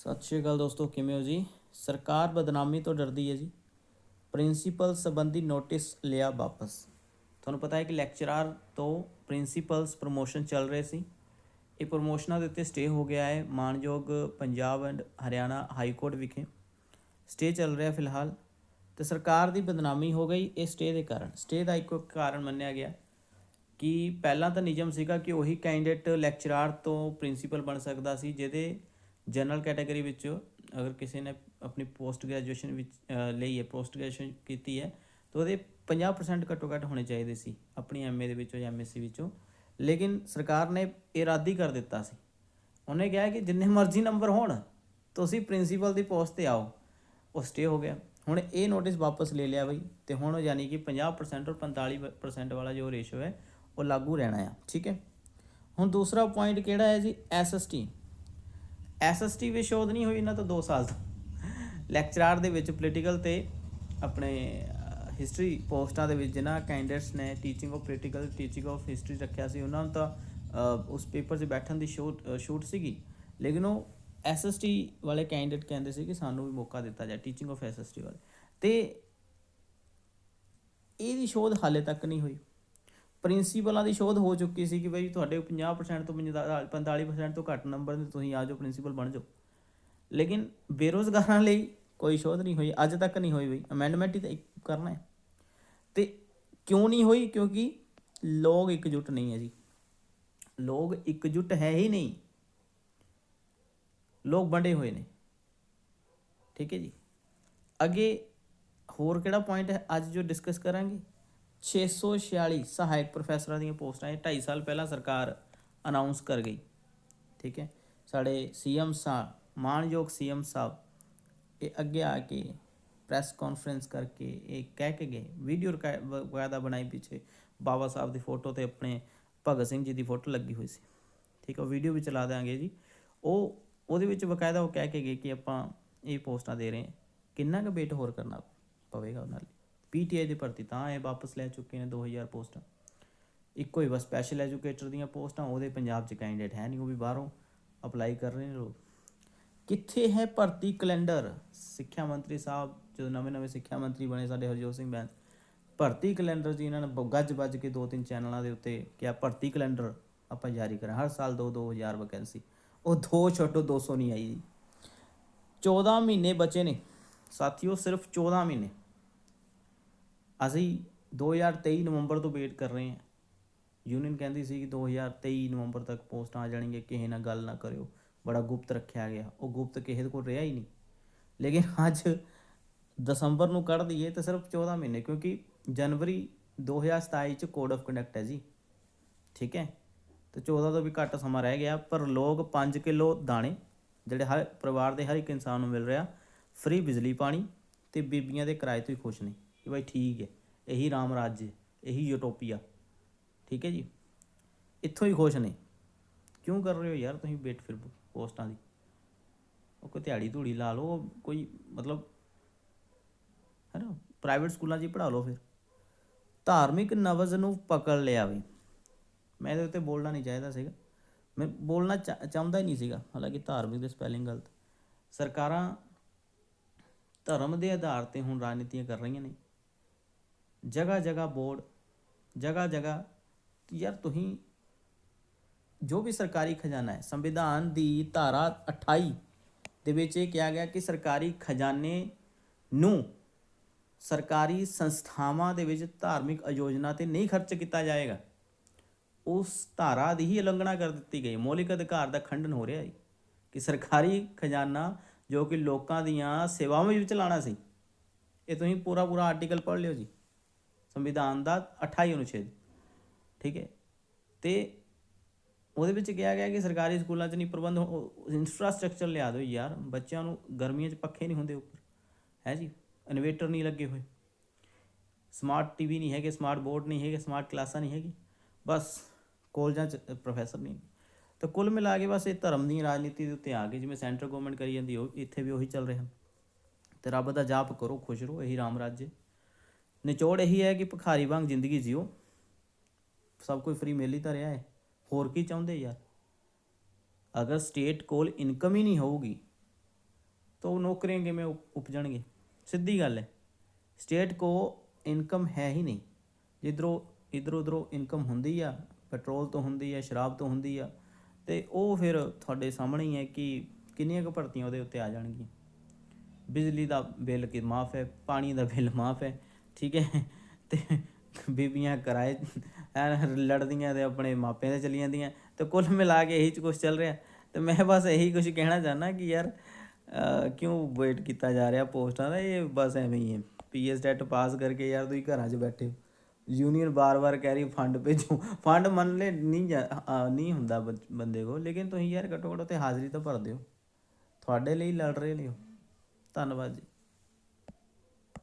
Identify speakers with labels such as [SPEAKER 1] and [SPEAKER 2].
[SPEAKER 1] ਸਤਿ ਸ਼੍ਰੀ ਅਕਾਲ ਦੋਸਤੋ, ਕਿਵੇਂ ਹੋ ਜੀ? ਸਰਕਾਰ ਬਦਨਾਮੀ ਤੋਂ ਡਰਦੀ ਹੈ ਜੀ। ਪ੍ਰਿੰਸੀਪਲ ਸੰਬੰਧੀ ਨੋਟਿਸ ਲਿਆ ਵਾਪਸ। ਤੁਹਾਨੂੰ ਪਤਾ ਹੈ ਕਿ ਲੈਕਚਰਰ ਤੋਂ ਪ੍ਰਿੰਸੀਪਲਸ ਪ੍ਰੋਮੋਸ਼ਨ ਚੱਲ ਰਹੇ ਸੀ। ਇਹ ਪ੍ਰੋਮੋਸ਼ਨਾਂ ਦੇ ਉੱਤੇ ਸਟੇ ਹੋ ਗਿਆ ਹੈ ਮਾਨਯੋਗ Punjab and Haryana high court ਵਿਖੇ। ਸਟੇ ਚੱਲ ਰਿਹਾ ਫਿਲਹਾਲ। ਤੇ ਸਰਕਾਰ ਦੀ ਬਦਨਾਮੀ ਹੋ ਗਈ ਇਹ ਸਟੇ ਦੇ ਕਾਰਨ। ਸਟੇ ਦਾ ਇੱਕੋ ਇੱਕ ਕਾਰਨ ਮੰਨਿਆ ਗਿਆ ਕਿ ਪਹਿਲਾਂ ਤਾਂ ਨਿਯਮ ਸੀਗਾ ਕਿ ਉਹੀ ਕੈਂਡੀਡੇਟ ਲੈਕਚਰਰ ਤੋਂ ਪ੍ਰਿੰਸੀਪਲ ਬਣ ਸਕਦਾ ਸੀ, ਜਿਹਦੇ ਜਨਰਲ ਕੈਟਾਗਰੀ ਵਿੱਚੋਂ ਅਗਰ ਕਿਸੇ ਨੇ ਆਪਣੀ ਪੋਸਟ ਗ੍ਰੈਜੂਏਸ਼ਨ ਵਿੱਚ ਅਹ, ਲਈ ਹੈ ਪੋਸਟ ਗ੍ਰੈਜੂਏਸ਼ਨ ਕੀਤੀ ਹੈ ਤਾਂ ਉਹਦੇ 50% ਘੱਟੋ ਘੱਟ ਹੋਣੇ ਚਾਹੀਦੇ ਸੀ ਆਪਣੀ ਐਮਏ ਦੇ ਵਿੱਚੋਂ ਜਾਂ ਐਮਐਸਸੀ ਵਿੱਚੋਂ। ਲੇਕਿਨ ਸਰਕਾਰ ਨੇ ਇਹ ਰੱਦ ਹੀ ਕਰ ਦਿੱਤਾ ਸੀ। ਉਹਨੇ ਕਿਹਾ ਕਿ ਜਿੰਨੇ ਮਰਜ਼ੀ ਨੰਬਰ ਹੋਣ ਤੁਸੀਂ ਪ੍ਰਿੰਸੀਪਲ ਦੀ ਪੋਸਟ ਤੇ ਆਓ। ਉਹ ਸਟੇ ਹੋ ਗਿਆ। ਹੁਣ ਇਹ ਨੋਟਿਸ ਵਾਪਸ ਲੈ ਲਿਆ ਬਈ ਤੇ ਹੁਣ ਯਾਨੀ ਕਿ 50% ਔਰ 45% ਵਾਲਾ ਜੋ ਰੇਸ਼ੋ ਹੈ ਉਹ ਲਾਗੂ ਰਹਿਣਾ ਆ। ਠੀਕ ਹੈ? ਹੁਣ ਦੂਸਰਾ ਪੁਆਇੰਟ ਕਿਹੜਾ ਹੈ ਜੀ? ਐਸਐਸਟੀ ਐਸਐਸਟੀ ਵੀ ਸ਼ੋਧ ਨਹੀਂ ਹੋਈ ਇਹਨਾਂ ਤੋਂ 2 ਸਾਲ ਤੋਂ। ਲੈਕਚਰਰ ਦੇ ਵਿੱਚ ਪੋਲੀਟੀਕਲ ਤੇ ਆਪਣੇ ਹਿਸਟਰੀ ਪੋਸਟਾਂ ਦੇ ਵਿੱਚ ਜਿਨ੍ਹਾਂ ਕੈਂਡੀਡੇਟਸ ਨੇ teaching of political teaching of history ਰੱਖਿਆ ਸੀ, ਉਹਨਾਂ ਨੂੰ ਤਾਂ ਉਸ ਪੇਪਰ 'ਚ ਬੈਠਣ ਦੀ ਛੋਟ ਸ਼ੂਟ ਸੀਗੀ। ਲੇਕਿਨ ਉਹ ਐਸਐਸਟੀ ਵਾਲੇ ਕੈਂਡੀਡੇਟ ਕਹਿੰਦੇ ਸੀ ਕਿ ਸਾਨੂੰ ਵੀ ਮੌਕਾ ਦਿੱਤਾ ਜਾਏ ਟੀਚਿੰਗ ਆਫ ਐਸਐਸਟੀ ਵਾਲੇ। ਤੇ ਇਹਦੀ ਸ਼ੋਧ ਹਾਲੇ ਤੱਕ ਨਹੀਂ ਹੋਈ। ਪ੍ਰਿੰਸੀਪਲਾਂ ਦੀ ਸ਼ੋਧ ਹੋ ਚੁੱਕੀ ਸੀ ਕਿ ਬਈ ਤੁਹਾਡੇ 50% ਤੋਂ 45% ਤੋਂ ਘੱਟ ਨੰਬਰ ਨੇ ਤੁਸੀਂ ਆ ਜਾਓ ਪ੍ਰਿੰਸੀਪਲ ਬਣ ਜਾਓ। ਲੇਕਿਨ ਬੇਰੋਜ਼ਗਾਰਾਂ ਲਈ ਕੋਈ ਸ਼ੋਧ ਨਹੀਂ ਹੋਈ, ਅੱਜ ਤੱਕ ਨਹੀਂ ਹੋਈ ਬਈ। ਅਮੈਂਡਮੈਂਟ ਹੀ ਤਾਂ ਇੱਕ ਕਰਨਾ ਹੈ। ਤੇ ਕਿਉਂ ਨਹੀਂ ਹੋਈ? ਕਿਉਂਕਿ ਲੋਕ ਇਕਜੁੱਟ ਨਹੀਂ ਹੈ ਜੀ। ਲੋਕ ਇਕਜੁੱਟ ਹੈ ਹੀ ਨਹੀਂ। ਲੋਕ ਵੰਡੇ ਹੋਏ ਨੇ। ਠੀਕ ਹੈ ਜੀ। ਅੱਗੇ ਹੋਰ ਕਿਹੜਾ ਪੁਆਇੰਟ ਹੈ ਅੱਜ ਜੋ ਡਿਸਕਸ ਕਰਾਂਗੇ? 646 ਸਹਾਇਕ ਪ੍ਰੋਫੈਸਰਾਂ ਦੀਆਂ ਪੋਸਟਾਂ, ਇਹ 2.5 ਸਾਲ ਪਹਿਲਾਂ ਸਰਕਾਰ ਅਨਾਉਂਸ ਕਰ ਗਈ। ਠੀਕ ਹੈ? ਸਾਡੇ ਸੀਐਮ ਸਾਹਿਬ ਮਾਨਯੋਗ ਸੀਐਮ ਸਾਹਿਬ, ਇਹ ਅੱਗੇ ਆ ਕੇ ਪ੍ਰੈਸ ਕਾਨਫਰੰਸ ਕਰਕੇ ਇਹ ਕਹਿ ਕੇ ਗਏ। ਵੀਡੀਓ ਵਗੈਰਾ ਬਣਾਈ ਪਿੱਛੇ ਬਾਬਾ ਸਾਹਿਬ ਦੀ ਫੋਟੋ ਤੇ ਆਪਣੇ ਭਗਤ ਸਿੰਘ ਜੀ ਦੀ ਫੋਟੋ ਲੱਗੀ ਹੋਈ ਸੀ। ਠੀਕ ਹੈ? ਵੀਡੀਓ ਵੀ ਚਲਾ ਦਿਆਂਗੇ ਜੀ। ਉਹ, ਉਹਦੇ ਵਿੱਚ ਬਕਾਇਦਾ ਉਹ ਕਹਿ ਕੇ ਗਏ ਕਿ ਆਪਾਂ ਇਹ ਪੋਸਟਾਂ ਦੇ ਰਹੇ ਹਾਂ। ਕਿੰਨਾ ਕੁ ਵੇਟ ਹੋਰ ਕਰਨਾ ਪਵੇਗਾ ਉਹਨਾਂ ਲਈ? ਪੀਟੀਆਈ ਦੀ ਭਰਤੀ ਤਾਂ ਇਹ ਵਾਪਸ ਲੈ ਚੁੱਕੇ ਨੇ 2000 ਪੋਸਟਾਂ। ਇੱਕੋ ਹੀ ਬਸ ਸਪੈਸ਼ਲ ਐਜੂਕੇਟਰ ਦੀਆਂ ਪੋਸਟਾਂ, ਉਹਦੇ ਪੰਜਾਬ 'ਚ ਕੈਂਡੀਡੇਟ ਹੈ ਨਹੀਂ, ਉਹ ਵੀ ਬਾਹਰੋਂ ਅਪਲਾਈ ਕਰ ਰਹੇ ਨੇ ਲੋਕ। ਕਿੱਥੇ ਹੈ ਭਰਤੀ ਕੈਲੰਡਰ ਸਿੱਖਿਆ ਮੰਤਰੀ ਸਾਹਿਬ, ਜਦੋਂ ਨਵੇਂ ਨਵੇਂ ਸਿੱਖਿਆ ਮੰਤਰੀ ਬਣੇ ਸਾਡੇ ਹਰਜੋਤ ਸਿੰਘ ਬੈਂਸ, ਭਰਤੀ ਕੈਲੰਡਰ ਜੀ ਇਹਨਾਂ ਨੇ ਬ- ਗੱਜ ਵੱਜ ਕੇ ਦੋ ਤਿੰਨ ਚੈਨਲਾਂ ਦੇ ਉੱਤੇ ਕਿਹਾ, ਭਰਤੀ ਕੈਲੰਡਰ ਆਪਾਂ ਜਾਰੀ ਕਰਾਂ। ਹਰ ਸਾਲ 2 2000 ਵੈਕੈਂਸੀ ਉਹ ਦੋ ਛੱਡੋ 200 ਨਹੀਂ ਆਈ ਜੀ। 14 ਮਹੀਨੇ ਬਚੇ ਨੇ। ਸਾਥੀਓ, ਸਿਰਫ 14 ਮਹੀਨੇ। ਅਸੀਂ 2023 ਨਵੰਬਰ ਤੋਂ ਵੇਟ ਕਰ ਰਹੇ ਹਾਂ। ਯੂਨੀਅਨ ਕਹਿੰਦੀ ਸੀ ਕਿ 2023 ਨਵੰਬਰ ਤੱਕ ਪੋਸਟਾਂ ਆ ਜਾਣਗੀਆਂ, ਕਿਸੇ ਨਾਲ ਗੱਲ ਨਾ ਕਰਿਓ। ਬੜਾ ਗੁਪਤ ਰੱਖਿਆ ਗਿਆ। ਉਹ ਗੁਪਤ ਕਿਸੇ ਦੇ ਕੋਲ ਰਿਹਾ ਹੀ ਨਹੀਂ। ਲੇਕਿਨ ਅੱਜ ਦਸੰਬਰ ਨੂੰ ਕੱਢ ਦਈਏ ਤਾਂ ਸਿਰਫ 14 ਮਹੀਨੇ, ਕਿਉਂਕਿ ਜਨਵਰੀ 2027 ਚ ਕੋਡ ਆਫ ਕੰਡਕਟ ਹੈ ਜੀ। ਠੀਕ ਹੈ? ਤੇ 14 ਤੋਂ ਵੀ ਘੱਟ ਸਮਾਂ ਰਹਿ ਗਿਆ, ਪਰ ਲੋਕ 5 ਕਿਲੋ ਦਾਣੇ, ਜਿਹੜੇ ਹਰ ਪਰਿਵਾਰ ਦੇ ਹਰ ਇੱਕ ਇਨਸਾਨ ਨੂੰ ਮਿਲ ਰਿਹਾ ਫ੍ਰੀ ਬਿਜਲੀ, ਪਾਣੀ ਤੇ ਬੀਬੀਆਂ ਦੇ ਕਿਰਾਏ ਤੋਂ ਹੀ ਖੁਸ਼ ਨੇ। ਕਿ ਭਾਈ ਠੀਕ ਹੈ, ਇਹੀ ਰਾਮ ਰਾਜ, ਇਹੀ ਯੂਟੋਪੀਆ ਠੀਕ ਹੈ ਜੀ? ਇੱਥੋਂ ਹੀ ਖੁਸ਼ ਨੇ। ਕਿਉਂ ਕਰ ਰਹੇ ਹੋ ਯਾਰ ਤੁਸੀਂ ਵੇਟ ਫਿਰ ਪੋਸਟਾਂ ਦੀ? ਉਹ ਕੋਈ ਦਿਹਾੜੀ ਧੂੜੀ ਲਾ ਲਓ, ਕੋਈ ਮਤਲਬ ਹੈ ਨਾ ਪ੍ਰਾਈਵੇਟ ਸਕੂਲਾਂ 'ਚ ਹੀ ਪੜ੍ਹਾ ਲਓ ਫਿਰ। ਧਾਰਮਿਕ ਨਵਜ਼ ਨੂੰ ਪਕੜ ਲਿਆ ਵੀ। ਮੈਂ ਇਹਦੇ ਉੱਤੇ ਬੋਲਣਾ ਨਹੀਂ ਚਾਹੀਦਾ ਸੀਗਾ। ਮੈਂ ਬੋਲਣਾ ਚਾ- ਚਾਹੁੰਦਾ ਹੀ ਨਹੀਂ ਸੀਗਾ, ਹਾਲਾਂਕਿ ਧਾਰਮਿਕ ਦੇ ਸਪੈਲਿੰਗ ਗਲਤ। ਸਰਕਾਰਾਂ ਧਰਮ ਦੇ ਆਧਾਰ ਤੇ ਹੁਣ ਰਾਜਨੀਤੀਆਂ ਕਰ ਰਹੀਆਂ ਨੇ। ਜਗ੍ਹਾ ਜਗ੍ਹਾ ਬੋਰਡ ਜਗ੍ਹਾ ਜਗ੍ਹਾ ਯਾਰ ਤੁਸੀਂ ਜੋ ਵੀ ਸਰਕਾਰੀ ਖਜ਼ਾਨਾ ਹੈ, ਸੰਵਿਧਾਨ ਦੀ ਧਾਰਾ 28 ਦੇ ਵਿੱਚ ਇਹ ਕਿਹਾ ਗਿਆ ਕਿ ਸਰਕਾਰੀ ਖਜ਼ਾਨੇ ਨੂੰ ਸਰਕਾਰੀ ਸੰਸਥਾਵਾਂ ਦੇ ਵਿੱਚ ਧਾਰਮਿਕ ਆਯੋਜਨਾ ਤੇ ਨਹੀਂ ਖਰਚ ਕੀਤਾ ਜਾਏਗਾ। ਉਸ ਧਾਰਾ ਦੀ ਹੀ ਉਲੰਘਣਾ ਕਰ ਦਿੱਤੀ ਗਈ। ਮੌਲਿਕ ਅਧਿਕਾਰ ਦਾ ਖੰਡਨ ਹੋ ਰਿਹਾ ਹੈ ਕਿ ਸਰਕਾਰੀ ਖਜ਼ਾਨਾ ਜੋ ਕਿ ਲੋਕਾਂ ਦੀਆਂ ਸੇਵਾਵਾਂ ਵਿੱਚ ਚਲਾਉਣਾ ਸੀ, ਇਹ ਤੁਸੀਂ ਪੂਰਾ ਪੂਰਾ ਆਰਟੀਕਲ ਪੜ੍ਹ ਲਿਓ ਜੀ। ਸੰਵਿਧਾਨ ਦਾ 28 ਅਨੁਛੇਦ। ਠੀਕ ਹੈ? ਤੇ ਉਹਦੇ ਵਿੱਚ ਕਿਹਾ ਗਿਆ ਕਿ ਸਰਕਾਰੀ ਸਕੂਲਾਂ 'ਚ ਨਹੀਂ, ਪ੍ਰਬੰਧ ਇਨਫਰਾਸਟ੍ਰਕਚਰ ਲਿਆ ਦਿਓ ਯਾਰ। ਬੱਚਿਆਂ ਨੂੰ ਗਰਮੀਆਂ 'ਚ ਪੱਖੇ ਨਹੀਂ ਹੁੰਦੇ ਉੱਪਰ। ਹੈ ਜੀ? ਇਨਵੇਟਰ ਨਹੀਂ ਲੱਗੇ ਹੋਏ। ਸਮਾਰਟ ਟੀਵੀ ਨਹੀਂ ਹੈਗੇ ਸਮਾਰਟ ਬੋਰਡ ਨਹੀਂ ਹੈਗੇ ਸਮਾਰਟ ਕਲਾਸਾਂ ਨਹੀਂ ਹੈਗੀ। ਬਸ ਕੋਲਜਾਂ 'ਚ ਪ੍ਰੋਫੈਸਰ ਨਹੀਂ। ਤਾਂ ਕੁੱਲ ਮਿਲਾ ਕੇ ਬਸ ਇਹ ਧਰਮ ਦੀ ਰਾਜਨੀਤੀ ਦੇ ਉੱਤੇ ਆ ਗਏ। ਜਿਵੇਂ ਸੈਂਟਰ ਗਵਰਨਮੈਂਟ ਕਰੀ ਜਾਂਦੀ ਉਹ ਇੱਥੇ ਵੀ ਉਹੀ ਚੱਲ ਰਿਹਾ। ਤੇ ਰੱਬ ਦਾ ਜਾਪ ਕਰੋ, ਖੁਸ਼ ਰਹੋ, ਇਹੀ ਰਾਮ ਰਾਜ ਨਿਚੋੜ ਇਹੀ ਹੈ ਕਿ ਭਿਖਾਰੀ ਵਾਂਗ ਜ਼ਿੰਦਗੀ ਜਿਓ। ਸਭ ਕੁਝ ਫ੍ਰੀ ਮਿਲ ਹੀ ਤਾਂ ਰਿਹਾ ਹੈ। ਹੋਰ ਕੀ ਚਾਹੁੰਦੇ ਯਾਰ? ਅਗਰ ਸਟੇਟ ਕੋਲ ਇਨਕਮ ਹੀ ਨਹੀਂ ਹੋਊਗੀ, ਤਾਂ ਉਹ ਨੌਕਰੀਆਂ ਕਿਵੇਂ ਉਪ- ਉਪਜਣਗੇ? ਸਿੱਧੀ ਗੱਲ ਹੈ। ਸਟੇਟ ਕੋ ਇਨਕਮ ਹੈ ਹੀ ਨਹੀਂ। ਜਿੱਧਰੋਂ ਇਧਰੋਂ ਉਧਰੋਂ ਇਨਕਮ ਹੁੰਦੀ ਆ ਪੈਟਰੋਲ ਤੋਂ ਹੁੰਦੀ ਆ, ਸ਼ਰਾਬ ਤੋਂ ਹੁੰਦੀ ਆ, ਤੇ ਉਹ ਫਿਰ ਤੁਹਾਡੇ ਸਾਹਮਣੇ ਹੀ ਹੈ ਕਿ ਕਿੰਨੀਆਂ ਕੁ ਭਰਤੀਆਂ ਉਹਦੇ ਉੱਤੇ ਆ ਜਾਣਗੀਆਂ। ਬਿਜਲੀ ਦਾ ਬਿੱਲ ਕਿ ਮਾਫ ਹੈ, ਪਾਣੀ ਦਾ ਬਿੱਲ ਮਾਫ ਹੈ ਠੀਕ ਹੈ। ਤੇ ਬੀਬੀਆਂ ਕਿਰਾਏ ਲੜਦੀਆਂ ਤੇ ਆਪਣੇ ਮਾਪਿਆਂ ਤੇ ਚਲੀ ਜਾਂਦੀਆਂ। ਤੇ ਕੁੱਲ ਮਿਲਾ ਕੇ ਇਹੀ ਕੁਝ ਚੱਲ ਰਿਹਾ। ਤੇ ਮੈਂ ਬਸ ਇਹੀ ਕੁਝ ਕਹਿਣਾ ਚਾਹਨਾ ਕਿ ਯਾਰ ਕਿਉਂ ਵੇਟ ਕੀਤਾ ਜਾ ਰਿਹਾ ਪੋਸਟਾਂ ਦਾ? ਇਹ ਬਸ ਐਵੇਂ ਹੀ ਹੈ। ਪੀਐਸ ਟੈਟ ਪਾਸ ਕਰਕੇ ਯਾਰ ਤੁਸੀਂ ਘਰਾਂ 'ਚ ਬੈਠੇ ਹੋ। ਯੂਨੀਅਨ ਬਾਰ-ਬਾਰ ਕਹਿ ਰਹੀ, ਫੰਡ ਭੇਜੋ। ਫੰਡ ਮੰਨ ਲੈ ਨਹੀਂ ਜਾ- ਨਹੀਂ ਹੁੰਦਾ ਬੰ- ਬੰਦੇ ਕੋ ਲੇਕਿਨ ਤੁਸੀਂ ਯਾਰ ਘੱਟੋ ਘੱਟ ਤੇ ਹਾਜ਼ਰੀ ਤਾਂ ਭਰ ਦਿਓ ਤੁਹਾਡੇ ਲਈ ਲੜ ਰਹੇ ਨੇ ਉਹ। ਧੰਨਵਾਦ ਜੀ।